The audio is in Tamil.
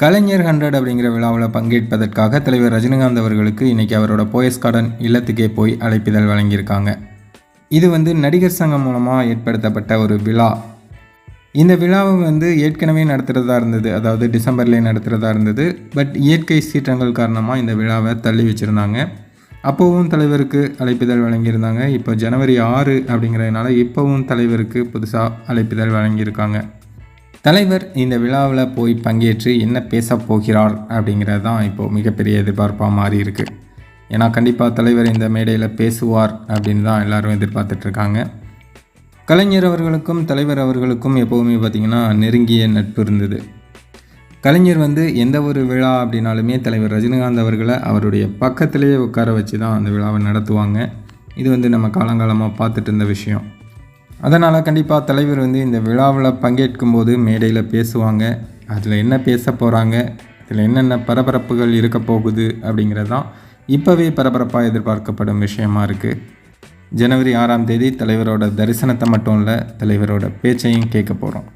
கலைஞர் ஹண்ட்ரட் அப்படிங்கிற விழாவில் பங்கேற்பதற்காக தலைவர் ரஜினிகாந்த் அவர்களுக்கு இன்றைக்கி அவரோட போயஸ் கார்டன் இல்லத்துக்கே போய் அழைப்பிதழ் வழங்கியிருக்காங்க. இது வந்து நடிகர் சங்கம் மூலமாக ஏற்படுத்தப்பட்ட ஒரு விழா. இந்த விழாவை வந்து ஏற்கனவே நடத்துகிறதா இருந்தது அதாவது டிசம்பர்லேயே நடத்துகிறதா இருந்தது பட் இயற்கை சீற்றங்கள் காரணமாக இந்த விழாவை தள்ளி வச்சுருந்தாங்க. அப்போவும் தலைவருக்கு அழைப்பிதழ் வழங்கியிருந்தாங்க. இப்போ ஜனவரி ஆறு அப்படிங்கிறதுனால இப்போவும் தலைவருக்கு புதுசாக அழைப்பிதழ் வழங்கியிருக்காங்க. தலைவர் இந்த விழாவில் போய் பங்கேற்று என்ன பேச போகிறார் அப்படிங்கிறது தான் இப்போது மிகப்பெரிய எதிர்பார்ப்பாக மாறி இருக்குது ஏன்னா கண்டிப்பாக தலைவர் இந்த மேடையில் பேசுவார் அப்படின்னு தான் எல்லாரும் எதிர்பார்த்துட்ருக்காங்க. கலைஞர் அவர்களுக்கும் தலைவர் அவர்களுக்கும் எப்போவுமே பார்த்திங்கன்னா நெருங்கிய நட்பு இருந்தது. கலைஞர் வந்து எந்த ஒரு விழா அப்படின்னாலுமே தலைவர் ரஜினிகாந்த் அவர்களை அவருடைய பக்கத்திலேயே உட்கார வச்சு தான் அந்த விழாவை நடத்துவாங்க. இது வந்து நம்ம காலங்காலமாக பார்த்துட்டு இருந்த விஷயம். அதனால் கண்டிப்பாக தலைவர் வந்து இந்த விழாவில் பங்கேற்கும் போது மேடையில் பேசுவாங்க. அதில் என்ன பேச போகிறாங்க இதில் என்னென்ன பரபரப்புகள் இருக்க போகுது அப்படிங்கிறது தான் இப்போவே பரபரப்பாக எதிர்பார்க்கப்படும் விஷயமா இருக்குது ஜனவரி ஆறாம் தேதி தலைவரோட தரிசனத்தை மட்டும் இல்லை தலைவரோட பேச்சையும் கேட்க போகிறோம்